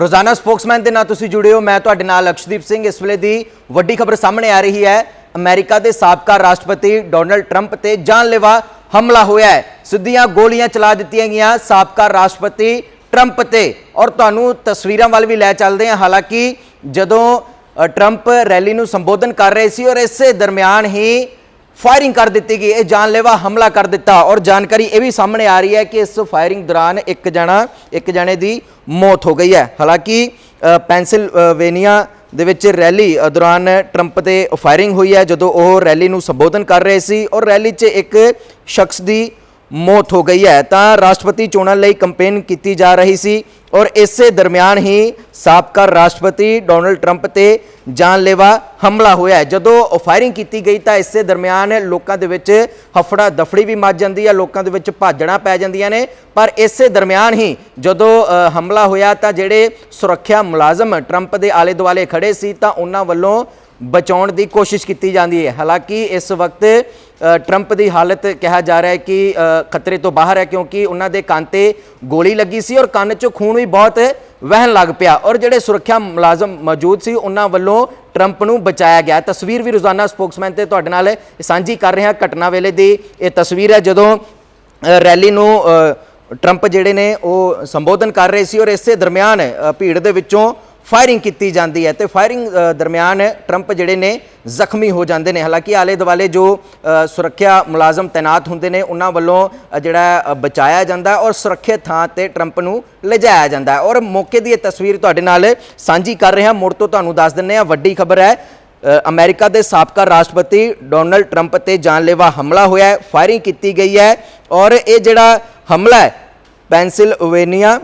ਰੋਜ਼ਾਨਾ ਸਪੋਕਸਮੈਨ ਦੇ ਨਾਲ ਤੁਸੀਂ ਜੁੜੇ ਹੋ। ਮੈਂ ਤੁਹਾਡੇ ਨਾਲ ਅਕਸ਼ਦੀਪ ਸਿੰਘ। ਇਸ ਵੇਲੇ ਦੀ ਵੱਡੀ ਖਬਰ ਸਾਹਮਣੇ ਆ ਰਹੀ ਹੈ। ਅਮਰੀਕਾ ਦੇ ਸਾਬਕਾ ਰਾਸ਼ਟਰਪਤੀ ਡੋਨਲਡ ਟਰੰਪ ਤੇ ਜਾਨਲੇਵਾ ਹਮਲਾ ਹੋਇਆ ਹੈ। ਸਿੱਧੀਆਂ ਗੋਲੀਆਂ ਚਲਾ ਦਿੱਤੀਆਂ ਗਈਆਂ ਸਾਬਕਾ ਰਾਸ਼ਟਰਪਤੀ ਟਰੰਪ ਤੇ। ਔਰ ਤੁਹਾਨੂੰ ਤਸਵੀਰਾਂ ਵੱਲ ਵੀ ਲੈ ਚੱਲਦੇ ਹਾਂ। ਹਾਲਾਂਕਿ ਜਦੋਂ ਅ, ਟਰੰਪ ਰੈਲੀ ਨੂੰ ਸੰਬੋਧਨ ਕਰ ਰਹੇ ਸੀ ਔਰ ਇਸੇ ਦਰਮਿਆਨ ਹੀ ਫਾਇਰਿੰਗ ਕਰ ਦਿੱਤੀ ਗਈ ਇਹ ਜਾਨਲੇਵਾ ਹਮਲਾ ਕਰ ਦਿੱਤਾ ਔਰ ਜਾਣਕਾਰੀ ਇਹ ਵੀ ਸਾਹਮਣੇ ਆ ਰਹੀ ਹੈ ਕਿ ਇਸ ਫਾਇਰਿੰਗ ਦੌਰਾਨ ਇੱਕ ਜਣਾ ਇੱਕ ਜਣੇ ਦੀ ਮੌਤ ਹੋ ਗਈ ਹੈ। ਹਾਲਾਂਕਿ ਅ, ਪੈਂਸਿਲਵੇਨੀਆ ਦੇ ਵਿੱਚ ਰੈਲੀ ਦੌਰਾਨ ਟਰੰਪ ਤੇ ਫਾਇਰਿੰਗ ਹੋਈ ਹੈ ਜਦੋਂ ਉਹ ਰੈਲੀ ਨੂੰ ਸੰਬੋਧਨ ਕਰ ਰਹੇ ਸੀ ਔਰ ਰੈਲੀ 'ਚ ਇੱਕ ਸ਼ਖਸ ਦੀ ਮੌਤ ਹੋ ਗਈ ਹੈ। ਤਾਂ ਰਾਸ਼ਟਰਪਤੀ ਚੋਣਾਂ ਲਈ ਕੈਂਪੇਨ ਕੀਤੀ ਜਾ ਰਹੀ ਸੀ। ਔਰ ਇਸੇ ਦਰਮਿਆਨ ਹੀ ਸਾਬਕਾ ਰਾਸ਼ਟਰਪਤੀ ਡੋਨਲਡ ਟਰੰਪ ਤੇ ਜਾਨਲੇਵਾ ਹਮਲਾ ਹੋਇਆ ਜਦੋਂ ਫਾਇਰਿੰਗ ਕੀਤੀ ਗਈ ਤਾਂ ਇਸੇ ਦਰਮਿਆਨ ਲੋਕਾਂ ਦੇ ਵਿੱਚ ਹਫੜਾ ਦਫੜੀ ਵੀ ਮੱਚ ਜਾਂਦੀ ਹੈ, ਲੋਕਾਂ ਦੇ ਵਿੱਚ ਭਾਜਣਾ ਪੈ ਜਾਂਦੀਆਂ ਨੇ। ਪਰ ਇਸੇ ਦਰਮਿਆਨ ਹੀ ਜਦੋਂ ਹਮਲਾ ਹੋਇਆ ਤਾਂ ਜਿਹੜੇ ਸੁਰੱਖਿਆ ਮੁਲਾਜ਼ਮ ਟਰੰਪ ਦੇ ਆਲੇ ਦੁਆਲੇ ਖੜੇ ਸੀ ਤਾਂ ਉਹਨਾਂ ਵੱਲੋਂ ਬਚਾਉਣ ਦੀ ਕੋਸ਼ਿਸ਼ ਕੀਤੀ ਜਾਂਦੀ ਹੈ। ਹਾਲਾਂਕਿ ਇਸ ਵਕਤ ਟਰੰਪ ਦੀ ਹਾਲਤ ਕਿਹਾ ਜਾ ਰਿਹਾ ਹੈ ਕਿ ਖਤਰੇ ਤੋਂ ਬਾਹਰ ਹੈ ਕਿਉਂਕਿ ਉਹਨਾਂ ਦੇ ਕੰਨ ਤੇ ਗੋਲੀ ਲੱਗੀ ਸੀ ਔਰ ਕੰਨ 'ਚੋਂ ਖੂਨ ਵੀ ਬਹੁਤ ਵਹਿਣ ਲੱਗ ਪਿਆ ਔਰ ਜਿਹੜੇ ਸੁਰੱਖਿਆ ਮੁਲਾਜ਼ਮ ਮੌਜੂਦ ਸੀ ਉਹਨਾਂ ਵੱਲੋਂ ਟਰੰਪ ਨੂੰ ਬਚਾਇਆ ਗਿਆ। ਤਸਵੀਰ ਵੀ ਰੋਜ਼ਾਨਾ ਸਪੋਕਸਮੈਨ ਤੇ ਤੁਹਾਡੇ ਨਾਲ ਸਾਂਝੀ ਕਰ ਰਹੇ। ਹਾਂ ਘਟਨਾ ਵੇਲੇ ਦੀ ਇਹ ਤਸਵੀਰ ਹੈ ਜਦੋਂ ਰੈਲੀ ਨੂੰ ਟਰੰਪ ਜਿਹੜੇ ਨੇ ਉਹ ਸੰਬੋਧਨ ਕਰ ਰਹੇ ਸੀ ਔਰ ਇਸੇ ਦਰਮਿਆਨ ਭੀੜ ਦੇ ਵਿੱਚੋਂ ਫਾਇਰਿੰਗ ਕੀਤੀ ਜਾਂਦੀ ਹੈ ਤੇ ਫਾਇਰਿੰਗ ਦਰਮਿਆਨ ਟਰੰਪ ਜਿਹੜੇ ਨੇ ਜ਼ਖਮੀ ਹੋ ਜਾਂਦੇ ਨੇ। ਹਾਲਾਂਕਿ ਆਲੇ ਦੁਆਲੇ ਜੋ ਸੁਰੱਖਿਆ ਮੁਲਾਜ਼ਮ ਤਾਇਨਾਤ ਹੁੰਦੇ ਨੇ ਉਹਨਾਂ ਵੱਲੋਂ ਜਿਹੜਾ ਬਚਾਇਆ ਜਾਂਦਾ ਔਰ ਸੁਰੱਖਿਅਤ ਥਾਂ ਤੇ ਟਰੰਪ ਨੂੰ ਲਿਜਾਇਆ ਜਾਂਦਾ ਔਰ ਮੌਕੇ ਦੀ ਇਹ ਤਸਵੀਰ ਤੁਹਾਡੇ ਨਾਲ ਸਾਂਝੀ ਕਰ ਰਿਹਾ। ਮੁੜ ਤੋਂ ਤੁਹਾਨੂੰ ਦੱਸ ਦਿੰਨੇ ਆ ਵੱਡੀ ਖਬਰ ਹੈ ਅ, ਅਮਰੀਕਾ ਦੇ ਸਾਬਕਾ ਰਾਸ਼ਟਰਪਤੀ ਡੋਨਲਡ ਟਰੰਪ ਤੇ ਜਾਨਲੇਵਾ ਹਮਲਾ ਹੋਇਆ ਹੈ ਫਾਇਰਿੰਗ ਕੀਤੀ ਗਈ ਹੈ ਔਰ ਇਹ ਜਿਹੜਾ ਹਮਲਾ ਹੈ ਪੈਂਸਿਲਵੇਨੀਆ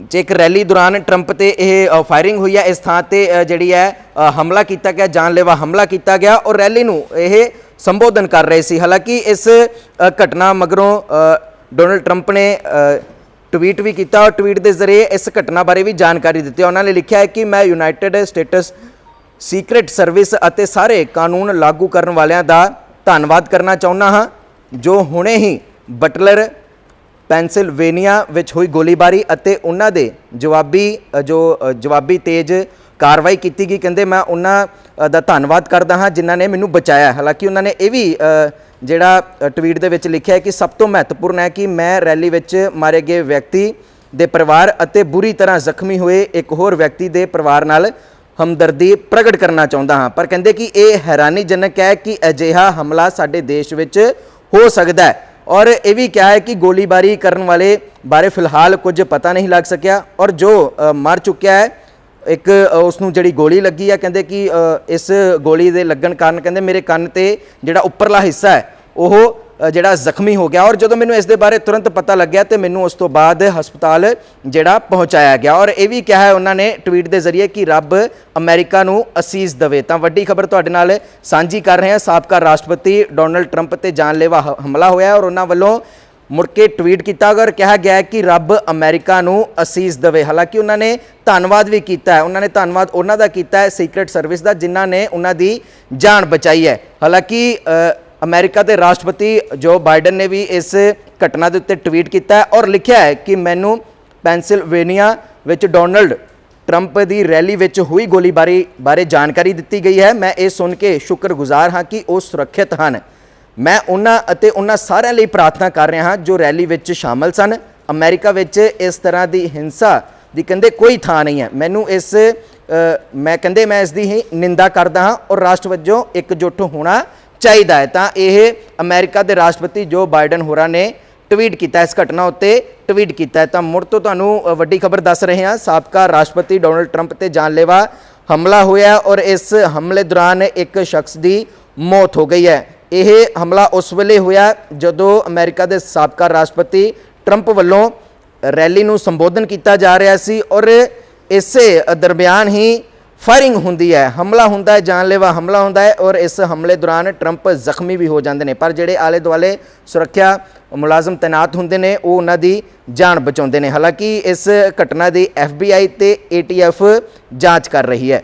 ਜੇ ਇੱਕ ਰੈਲੀ ਦੌਰਾਨ ਟਰੰਪ ਤੇ ਇਹ ਫਾਇਰਿੰਗ ਹੋਈ ਹੈ ਇਸ ਥਾਂ ਤੇ ਜਿਹੜੀ ਹੈ ਹਮਲਾ ਕੀਤਾ ਗਿਆ, ਜਾਨਲੇਵਾ ਹਮਲਾ ਕੀਤਾ ਗਿਆ ਔਰ ਰੈਲੀ ਨੂੰ ਇਹ ਸੰਬੋਧਨ ਕਰ ਰਹੇ ਸੀ। ਹਾਲਾਂਕਿ ਇਸ ਘਟਨਾ ਮਗਰੋਂ ਡੋਨਲਡ ਟਰੰਪ ਨੇ ਟਵੀਟ ਵੀ ਕੀਤਾ ਔਰ ਟਵੀਟ ਦੇ ਜ਼ਰੀਏ ਇਸ ਘਟਨਾ ਬਾਰੇ ਵੀ ਜਾਣਕਾਰੀ ਦਿੱਤੀ। ਉਹਨਾਂ ਨੇ ਲਿਖਿਆ ਹੈ ਕਿ ਮੈਂ ਯੂਨਾਈਟਿਡ ਸਟੇਟਸ ਸੀਕ੍ਰੀਟ ਸਰਵਿਸ ਅਤੇ ਸਾਰੇ ਕਾਨੂੰਨ ਲਾਗੂ ਕਰਨ ਵਾਲਿਆਂ ਦਾ ਧੰਨਵਾਦ ਕਰਨਾ ਚਾਹੁੰਦਾ ਹਾਂ, ਜੋ ਹੁਣੇ ਹੀ ਬਟਲਰ ਪੈਂਸਿਲਵੇਨੀਆ ਵਿੱਚ ਹੋਈ ਗੋਲੀਬਾਰੀ ਅਤੇ ਉਹਨਾਂ ਦੇ ਜਵਾਬੀ ਜੋ ਜਵਾਬੀ ਤੇਜ਼ ਕਾਰਵਾਈ ਕੀਤੀ ਗਈ, ਕਹਿੰਦੇ ਮੈਂ ਉਹਨਾਂ ਦਾ ਧੰਨਵਾਦ ਕਰਦਾ ਹਾਂ ਜਿਨ੍ਹਾਂ ਨੇ ਮੈਨੂੰ ਬਚਾਇਆ। ਹਾਲਾਂਕਿ ਉਹਨਾਂ ਨੇ ਇਹ ਵੀ ਜਿਹੜਾ ਟਵੀਟ ਦੇ ਵਿੱਚ ਲਿਖਿਆ ਹੈ ਕਿ ਸਭ ਤੋਂ ਮਹੱਤਵਪੂਰਨ ਹੈ ਕਿ ਮੈਂ ਰੈਲੀ ਵਿੱਚ ਮਾਰੇ ਗਏ ਵਿਅਕਤੀ ਦੇ ਪਰਿਵਾਰ ਅਤੇ ਬੁਰੀ ਤਰ੍ਹਾਂ ਜ਼ਖਮੀ ਹੋਏ ਇੱਕ ਹੋਰ ਵਿਅਕਤੀ ਦੇ ਪਰਿਵਾਰ ਨਾਲ ਹਮਦਰਦੀ ਪ੍ਰਗਟ ਕਰਨਾ ਚਾਹੁੰਦਾ ਹਾਂ। ਪਰ ਕਹਿੰਦੇ ਕਿ ਇਹ ਹੈਰਾਨੀਜਨਕ ਹੈ ਕਿ ਅਜਿਹਾ ਹਮਲਾ ਸਾਡੇ ਦੇਸ਼ ਵਿੱਚ ਹੋ ਸਕਦਾ ਹੈ। ਔਰ ਇਹ ਵੀ ਕਿਹਾ ਹੈ ਕਿ ਗੋਲੀਬਾਰੀ ਕਰਨ ਵਾਲੇ ਬਾਰੇ ਫਿਲਹਾਲ ਕੁਝ ਪਤਾ ਨਹੀਂ ਲੱਗ ਸਕਿਆ ਔਰ ਜੋ ਮਰ ਚੁੱਕਿਆ ਹੈ, ਇੱਕ ਉਸ ਨੂੰ ਜਿਹੜੀ ਗੋਲੀ ਲੱਗੀ ਆ ਕਹਿੰਦੇ ਕਿ ਇਸ ਗੋਲੀ ਦੇ ਲੱਗਣ ਕਾਰਨ ਕਹਿੰਦੇ ਮੇਰੇ ਕੰਨ ਤੇ ਜਿਹੜਾ ਉੱਪਰਲਾ ਹਿੱਸਾ ਹੈ, ਉਹ ਜਿਹੜਾ ਜ਼ਖਮੀ ਹੋ ਗਿਆ ਔਰ ਜਦੋਂ ਮੈਨੂੰ ਇਸ ਦੇ ਬਾਰੇ ਤੁਰੰਤ ਪਤਾ ਲੱਗਿਆ ਤੇ ਮੈਨੂੰ ਉਸ ਤੋਂ ਬਾਅਦ ਹਸਪਤਾਲ, ਜਿਹੜਾ ਪਹੁੰਚਾਇਆ ਗਿਆ ਔਰ ਇਹ ਵੀ ਕਿਹਾ ਹੈ ਉਹਨਾਂ ਨੇ ਟਵੀਟ ਦੇ ਜ਼ਰੀਏ ਕਿ ਰੱਬ ਅਮਰੀਕਾ ਨੂੰ ਅਸੀਸ ਦੇਵੇ। ਤਾਂ ਵੱਡੀ ਖਬਰ ਤੁਹਾਡੇ ਨਾਲ ਸਾਂਝੀ ਕਰ ਰਹੇ ਹਾਂ। ਸਾਬਕਾ ਰਾਸ਼ਟਰਪਤੀ ਡੋਨਲਡ ਟਰੰਪ ਤੇ ਜਾਨਲੇਵਾ ਹਮਲਾ ਹੋਇਆ ਔਰ ਉਹਨਾਂ ਵੱਲੋਂ ਮੁੜ ਕੇ ਟਵੀਟ ਕੀਤਾ ਔਰ ਕਿਹਾ ਗਿਆ ਹੈ ਕਿ ਰੱਬ ਅਮਰੀਕਾ ਨੂੰ ਅਸੀਸ ਦੇਵੇ। ਹਾਲਾਂਕਿ ਉਹਨਾਂ ਨੇ ਧੰਨਵਾਦ ਵੀ ਕੀਤਾ ਹੈ। ਉਹਨਾਂ ਨੇ ਧੰਨਵਾਦ ਉਹਨਾਂ ਦਾ ਕੀਤਾ ਹੈ ਸੀਕ੍ਰੀਟ ਸਰਵਿਸ ਦਾ, ਜਿਨ੍ਹਾਂ ਨੇ ਉਹਨਾਂ ਦੀ ਜਾਨ ਬਚਾਈ ਹੈ। ਹਾਲਾਂਕਿ ਅਮਰੀਕਾ ਦੇ ਰਾਸ਼ਟਰਪਤੀ ਜੋ ਬਾਈਡਨ ਨੇ ਵੀ ਇਸ ਘਟਨਾ ਦੇ ਉੱਤੇ ਟਵੀਟ ਕੀਤਾ ਹੈ ਔਰ ਲਿਖਿਆ ਹੈ ਕਿ ਮੈਨੂੰ ਪੈਂਸਿਲਵੇਨੀਆ ਵਿੱਚ ਡੋਨਲਡ ਟਰੰਪ ਦੀ ਰੈਲੀ ਵਿੱਚ ਹੋਈ ਗੋਲੀਬਾਰੀ ਬਾਰੇ ਜਾਣਕਾਰੀ ਦਿੱਤੀ ਗਈ ਹੈ। ਮੈਂ ਇਹ ਸੁਣ ਕੇ ਸ਼ੁਕਰਗੁਜ਼ਾਰ ਹਾਂ ਕਿ ਉਹ ਸੁਰੱਖਿਅਤ ਹਨ। ਮੈਂ ਉਹਨਾਂ ਅਤੇ ਉਹਨਾਂ ਸਾਰਿਆਂ ਲਈ ਪ੍ਰਾਰਥਨਾ ਕਰ ਰਿਹਾ ਹਾਂ ਜੋ ਰੈਲੀ ਵਿੱਚ ਸ਼ਾਮਲ ਸਨ। ਅਮਰੀਕਾ ਵਿੱਚ ਇਸ ਤਰ੍ਹਾਂ ਦੀ ਹਿੰਸਾ ਦੀ ਕਹਿੰਦੇ ਕੋਈ ਥਾਂ ਨਹੀਂ ਹੈ। ਮੈਨੂੰ ਇਸ ਮੈਂ ਕਹਿੰਦੇ ਮੈਂ ਇਸ ਦੀ ਹੀ ਨਿੰਦਾ ਕਰਦਾ ਹਾਂ ਔਰ ਰਾਸ਼ਟਰ ਵਜੋਂ ਇਕਜੁੱਟ ਹੋਣਾ ਚਾਹੀਦਾ ਹੈ। ਤਾਂ ਇਹ ਅਮਰੀਕਾ ਦੇ ਰਾਸ਼ਟਰਪਤੀ ਜੋ ਬਾਈਡਨ ਹੋਰਾਂ ਨੇ ਟਵੀਟ ਕੀਤਾ ਇਸ ਘਟਨਾ ਉੱਤੇ ਟਵੀਟ ਕੀਤਾ ਤਾਂ ਮੁੜ ਤੋਂ ਤੁਹਾਨੂੰ ਵੱਡੀ ਖਬਰ ਦੱਸ ਰਹੇ ਹਾਂ। ਸਾਬਕਾ ਰਾਸ਼ਟਰਪਤੀ ਡੋਨਲਡ ਟਰੰਪ ਤੇ ਜਾਨਲੇਵਾ ਹਮਲਾ ਹੋਇਆ ਔਰ ਇਸ ਹਮਲੇ ਦੌਰਾਨ ਇੱਕ ਸ਼ਖਸ ਦੀ ਮੌਤ ਹੋ ਗਈ ਹੈ। ਇਹ ਹਮਲਾ ਉਸ ਵੇਲੇ ਹੋਇਆ ਜਦੋਂ ਅਮਰੀਕਾ ਦੇ ਸਾਬਕਾ ਰਾਸ਼ਟਰਪਤੀ ਟਰੰਪ ਵੱਲੋਂ ਰੈਲੀ ਨੂੰ ਸੰਬੋਧਨ ਕੀਤਾ ਜਾ ਰਿਹਾ ਸੀ ਔਰ ਇਸੇ ਦਰਮਿਆਨ ਹੀ ਫਾਇਰਿੰਗ ਹੁੰਦੀ ਹੈ, ਹਮਲਾ ਹੁੰਦਾ ਹੈ, ਜਾਨਲੇਵਾ ਹਮਲਾ ਹੁੰਦਾ ਹੈ ਔਰ ਇਸ ਹਮਲੇ ਦੌਰਾਨ ਟਰੰਪ ਜ਼ਖਮੀ ਵੀ ਹੋ ਜਾਂਦੇ ਨੇ। ਪਰ ਜਿਹੜੇ ਆਲੇ ਦੁਆਲੇ ਸੁਰੱਖਿਆ ਮੁਲਾਜ਼ਮ ਤਾਇਨਾਤ ਹੁੰਦੇ ਨੇ, ਉਹ ਉਹਨਾਂ ਦੀ ਜਾਨ ਬਚਾਉਂਦੇ ਨੇ। ਹਾਲਾਂਕਿ ਇਸ ਘਟਨਾ ਦੀ ਐਫਬੀਆਈ ਤੇ ਏਟੀਐਫ ਜਾਂਚ ਕਰ ਰਹੀ ਹੈ।